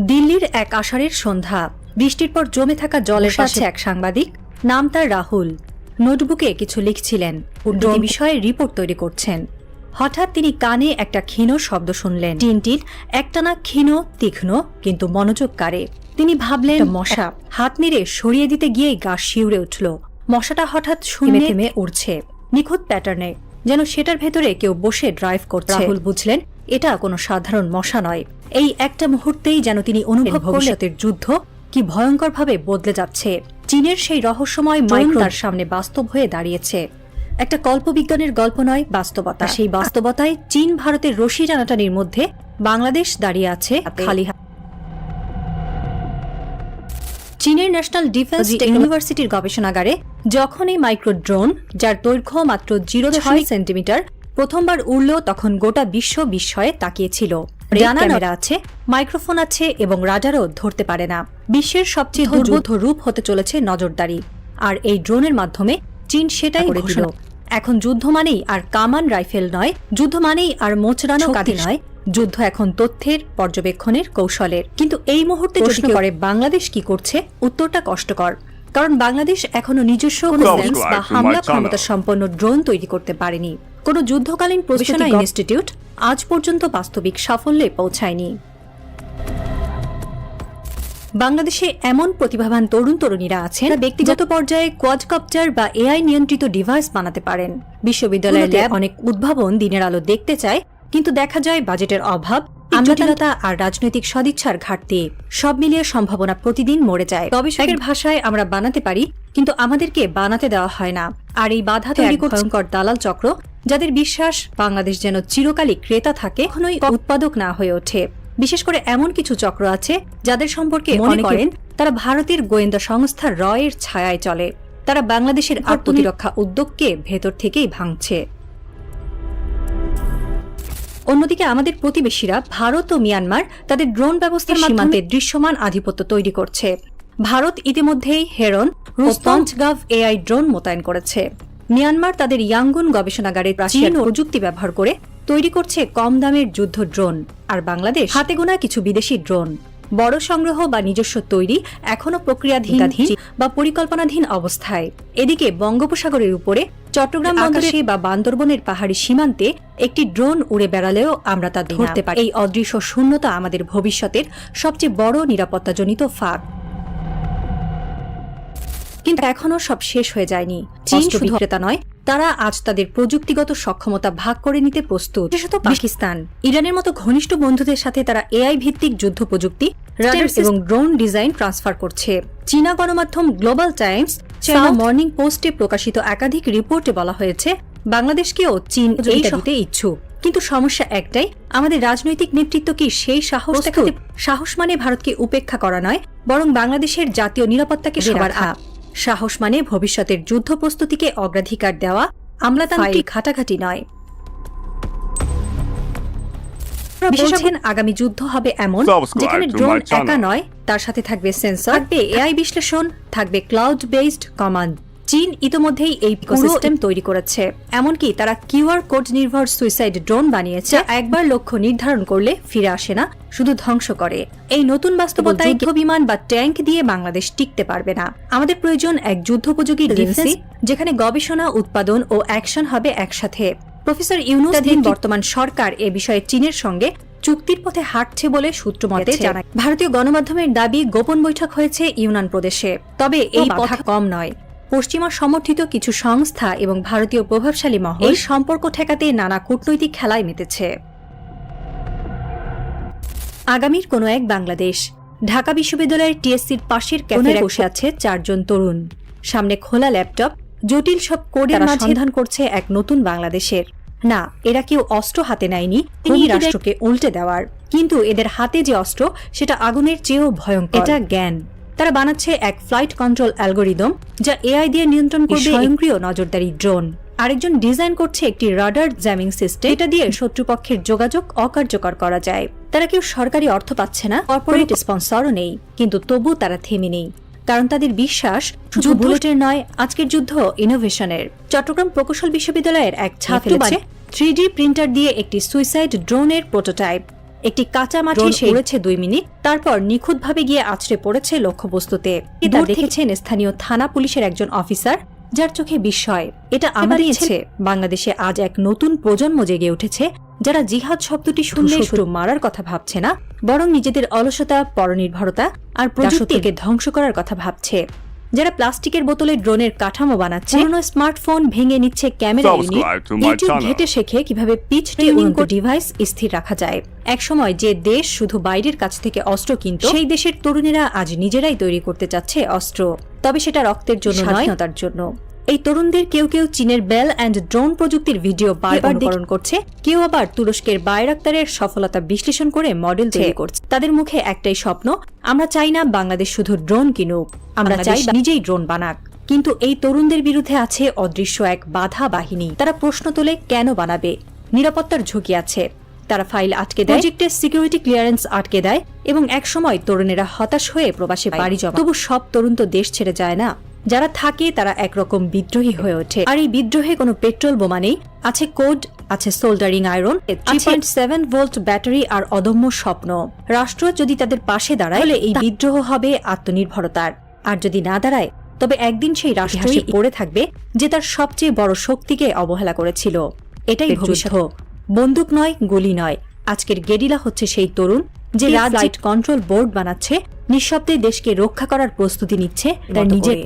দিল্লির এক আষাঢ়ের সন্ধ্যা। বৃষ্টির পর জমে থাকা জলের পাশে এক সাংবাদিক নাম তার রাহুল। নোটবুকে কিছু লিখছিলেন। ড্রোন বিষয়ে রিপোর্ট তৈরি করছেন। হঠাৎ তিনি কানে একটা ক্ষীণ শব্দ শুনলেন। টিনটিন একটানা ক্ষীণ তীক্ষ্ণ কিন্তু মনোযোগ কারে। তিনি ভাবলেন মশা। হাত নেড়ে সরিয়ে দিতে গিয়েই গা শিউরে উঠল। মশাটা হঠাৎ শূন্যে থেমে উড়ছে। নিখুঁত প্যাটার্নে। যেন সেটার ভেতরে কেউ বসে ড্রাইভ করছে। রাহুল বুঝলেন এটা কোনো সাধারণ মশা নয়। এই একটা মুহূর্তেই যেন তিনি অনুভব ভবিষ্যতের যুদ্ধ কি ভয়ঙ্করভাবে বদলে যাচ্ছে। চীনের সেই রহস্যময় মাইন তার সামনে বাস্তব হয়ে দাঁড়িয়েছে। একটা কল্পবিজ্ঞানের গল্প নয় বাস্তবতা। সেই বাস্তবতায় চীন ভারতের রশি টানাটানির মধ্যে বাংলাদেশ দাঁড়িয়ে আছে খালি চীনের ন্যাশনাল ডিফেন্স ইউনিভার্সিটির গবেষণাগারে যখন এই মাইক্রো ড্রোন যার দৈর্ঘ্য মাত্র জিরো সেন্টিমিটার প্রথমবার উড়ল তখন গোটা বিশ্ব বিস্ময়ে তাকিয়েছিল। ক্যামেরা আছে মাইক্রোফোন আছে এবং রাডারও ধরতে পারে না। বিশ্বের সবচেয়ে দুর্বোধ্য রূপ হতে চলেছে নজরদারি। আর এই ড্রোনের মাধ্যমে চীন সেটাই এখন যুদ্ধ মানেই আর কামান রাইফেল নয় যুদ্ধ মানেই আর মোচড়ানো কাঁধে নয়। যুদ্ধ এখন তথ্যের পর্যবেক্ষণের কৌশলের। কিন্তু এই মুহূর্তে প্রশ্ন করে বাংলাদেশ কি করছে উত্তরটা কষ্টকর। কারণ বাংলাদেশ এখনও নিজস্ব বা হামলা. ক্ষমতা সম্পন্ন ড্রোন তৈরি করতে পারেনি। কোনো যুদ্ধকালীন প্রশিক্ষণ ইনস্টিটিউট আজ পর্যন্ত বাস্তবিক সাফল্যে পৌঁছায়নি। বাংলাদেশে এমন প্রতিভাবান তরুণ তরুণীরা আছেন ব্যক্তিগত পর্যায়ে কোয়াডকপ্টার বা এআই নিয়ন্ত্রিত ডিভাইস বানাতে পারেন। বিশ্ববিদ্যালয়ের ল্যাব অনেক উদ্ভাবন দিনের আলো দেখতে চায় কিন্তু দেখা যায় বাজেটের অভাব আমলাতালতা আর রাজনৈতিক সদিচ্ছার ঘাটতি সব মিলিয়ে সম্ভাবনা প্রতিদিন মরে যায়। গবেষকের ভাষায় আমরা বানাতে পারি কিন্তু আমাদেরকে বানাতে দেওয়া হয় না। আর এই বাধা তৈরি ভয়ঙ্কর দালাল চক্র যাদের বিশ্বাস বাংলাদেশ যেন চিরকালই ক্রেতা থাকে কখনোই উৎপাদক না হয়ে ওঠে। বিশেষ করে এমন কিছু চক্র আছে যাদের সম্পর্কে মনে করেন তারা ভারতের গোয়েন্দা সংস্থা রয়ের ছায়ায় চলে। তারা বাংলাদেশের আত্মপ্রতিরক্ষা উদ্যোগকে ভেতর থেকেই ভাঙছে। অন্যদিকে আমাদের প্রতিবেশীরা ভারত ও মিয়ানমার তাদের ড্রোন ব্যবস্থার সীমান্তে দৃশ্যমান আধিপত্য তৈরি করছে। ভারত ইতিমধ্যেই হেরন গাভ এআই ড্রোন মোতায়েন করেছে। মিয়ানমার তাদের ইয়াঙ্গুন গবেষণাগারে রাশিয়ান প্রযুক্তি ব্যবহার করে তৈরি করছে কম দামের যুদ্ধ ড্রোন। আর বাংলাদেশ হাতে গোনা কিছু বিদেশি ড্রোন। বড় সংগ্রহ বা নিজস্ব তৈরি এখনও প্রক্রিয়াধীন বা পরিকল্পনাধীন অবস্থায়। এদিকে বঙ্গোপসাগরের উপরে চট্টগ্রাম বন্দরে বা বান্দরবনের পাহাড়ি সীমান্তে একটি ড্রোন উড়ে বেড়ালেও আমরা তা ধরতে পারি এই অদৃশ্য শূন্যতা আমাদের ভবিষ্যতের সবচেয়ে বড় নিরাপত্তাজনিত ফাঁক। কিন্তু এখনও সব শেষ হয়ে যায়নি। চীন শুধু বিক্রেতা নয় তারা আজ তাদের প্রযুক্তিগত সক্ষমতা ভাগ করে নিতে প্রস্তুত। বিশেষত পাকিস্তান। ইরানের মতো ঘনিষ্ঠ বন্ধুদের সাথে তারা এআই ভিত্তিক যুদ্ধ প্রযুক্তি রাডার এবং ড্রোন ডিজাইন ট্রান্সফার করছে। চীনা গণমাধ্যম গ্লোবাল টাইমস চাইনা মর্নিং পোস্টে প্রকাশিত একাধিক রিপোর্টে বলা হয়েছে বাংলাদেশকেও চীন এই দিতে ইচ্ছুক। কিন্তু সমস্যা একটাই আমাদের রাজনৈতিক নেতৃত্ব কি সেই সাহস দেখাতে সাহস মানে ভারতকে উপেক্ষা করা নয় বরং বাংলাদেশের জাতীয় নিরাপত্তাকে সবার আপ সাহস মানে ভবিষ্যতের যুদ্ধ প্রস্তুতিকে অগ্রাধিকার দেওয়া আমলাতান্ত্রিক ঘাটাঘাটি নয়। বিশেষজ্ঞ আগামী যুদ্ধ হবে এমন যেখানে ড্রোন একা নয় তার সাথে থাকবে সেন্সর থাকবে এআই বিশ্লেষণ থাকবে ক্লাউড বেসড কমান্ড চীন ইতোমধ্যেই এই ইকোসিস্টেম তৈরি করেছে। এমনকি তারা কিউআর কোড নির্ভর সুইসাইড ড্রোন বানিয়েছে। একবার লক্ষ্য নির্ধারণ করলে ফিরে আসে না শুধু ধ্বংস করে। এই নতুন বাস্তবতায় যুদ্ধ বিমান বা ট্যাঙ্ক দিয়ে বাংলাদেশ টিকতে পারবে না। আমাদের প্রয়োজন এক যুদ্ধোপযোগী ডিফেন্স যেখানে গবেষণা উৎপাদন ও অ্যাকশন হবে একসাথে। প্রফেসর ইউনুসাধীন বর্তমান সরকার এ বিষয়ে চীনের সঙ্গে চুক্তির পথে হাঁটছে বলে সূত্র মতে জানায়। ভারতীয় গণমাধ্যমের দাবি গোপন বৈঠক হয়েছে ইউনান প্রদেশে। তবে এই বাধা কম নয়। পশ্চিমা সমর্থিত কিছু সংস্থা এবং ভারতীয় প্রভাবশালী মহল এই সম্পর্ক ঠেকাতে নানা কূটনৈতিক খেলায় মেতেছে। আগামীর কোনো এক বাংলাদেশ ঢাকা বিশ্ববিদ্যালয়ের টিএসসির পাশের ক্যাফে বসে আছে চারজন তরুণ। সামনে খোলা ল্যাপটপ জটিল সব কোডের সন্ধান করছে এক নতুন বাংলাদেশের। না এরা কেউ অস্ত্র হাতে নেয়নি তিনি রাষ্ট্রকে উল্টে দেওয়ার। কিন্তু এদের হাতে যে অস্ত্র সেটা আগুনের চেয়েও ভয়ঙ্কর। এটা জ্ঞান। তারা বানাচ্ছে এক ফ্লাইট কন্ট্রোল অ্যালগোরিদম যা এআই দিয়ে নিয়ন্ত্রণ করবে স্বয়ংক্রিয় নজরদারি ড্রোন আরেকজন ডিজাইন করছে একটি রাডার জ্যামিং সিস্টেম এটা দিয়ে শত্রুপক্ষের যোগাযোগ অকার্যকর করা যায়। তারা কেউ সরকারি অর্থ পাচ্ছে না কর্পোরেট স্পন্সরও নেই। কিন্তু তবু তারা থেমে নেই। কারণ তাদের বিশ্বাস শুধু বুলেটের নয় আজকের যুদ্ধ ইনোভেশনের চট্টগ্রাম প্রকৌশল বিশ্ববিদ্যালয়ের এক ছাত্র থ্রি ডি প্রিন্টার দিয়ে একটি সুইসাইড ড্রোনের প্রোটোটাইপ একটি কাঁচা মাঠে সে উড়েছে দুই মিনিট তারপর নিখুঁতভাবে গিয়ে আছড়ে পড়েছে লক্ষ্যবস্তুতে। তা দেখেছেন স্থানীয় থানা পুলিশের একজন অফিসার যার চোখে বিস্ময়। এটা আমাদের ইচ্ছে। বাংলাদেশে আজ এক নতুন প্রজন্ম জেগে উঠেছে যারা জিহাদ শব্দটি শুনলে শুধু মারার কথা ভাবছে না বরং নিজেদের অলসতা পরনির্ভরতা আর প্রযুক্তিকে ধ্বংস করার কথা ভাবছে। যারা প্লাস্টিকের বোতলে ড্রোনের কাঠামো বানাচ্ছে পুরনো স্মার্টফোন ভেঙে নিচ্ছে ক্যামেরা ইউনিট ইউটিউব ঘেটে শেখে কীভাবে পিচ ট্রেনিং ডিভাইস স্থির রাখা যায়। একসময় যে দেশ শুধু বাইরের কাছ থেকে অস্ত্র কিনত সেই দেশের তরুণেরা আজ নিজেরাই তৈরি করতে চাচ্ছে অস্ত্র। তবে সেটা রক্তের জন্য নয় স্বাধীনতার জন্য। এই তরুণদের কেউ কেউ চীনের বেল অ্যান্ড ড্রোন প্রযুক্তির ভিডিও বারবার অনুকরণ করছে। কেউ আবার তুরস্কের বায়রাক্তারের সফলতা বিশ্লেষণ করে মডেল তৈরি করছে। তাদের মুখে একটাই স্বপ্ন আমরা চাই না বাংলাদেশ শুধু ড্রোন কিনুক আমরা চাই নিজেই ড্রোন বানাক। কিন্তু এই তরুণদের বিরুদ্ধে আছে অদৃশ্য এক বাধা বাহিনী। তারা প্রশ্ন তোলে কেন বানাবে? নিরাপত্তার ঝুঁকি আছে। তারা ফাইল আটকে দেয়। প্রজেক্টের সিকিউরিটি ক্লিয়ারেন্স আটকে দেয়। এবং একসময় তরুণেরা হতাশ হয়ে প্রবাসে বাড়ি জমা তবু সব তরুণ তো দেশ ছেড়ে যায় না। যারা থাকে তারা একরকম বিদ্রোহী হয়ে ওঠে। আর এই বিদ্রোহে কোনো পেট্রোল বোমা নেই। আছে কোড আছে soldering iron three point seven volt battery আর অদম্য স্বপ্ন। রাষ্ট্র যদি তাদের পাশে দাঁড়ায় তাহলে এই বিদ্রোহ হবে আত্মনির্ভরতার। আর যদি না দাঁড়ায় তবে একদিন সেই রাষ্ট্রই পড়ে থাকবে যে তার সবচেয়ে বড় শক্তিকে অবহেলা করেছিল। এটাই ভবিষ্যৎ। বন্দুক নয় গুলি নয়। আজকের গেরিলা হচ্ছে সেই তরুণ যে রাত লাইট কন্ট্রোল বোর্ড বানাচ্ছে নিঃশব্দে দেশকে রক্ষা করার প্রস্তুতি নিচ্ছে তার নিজের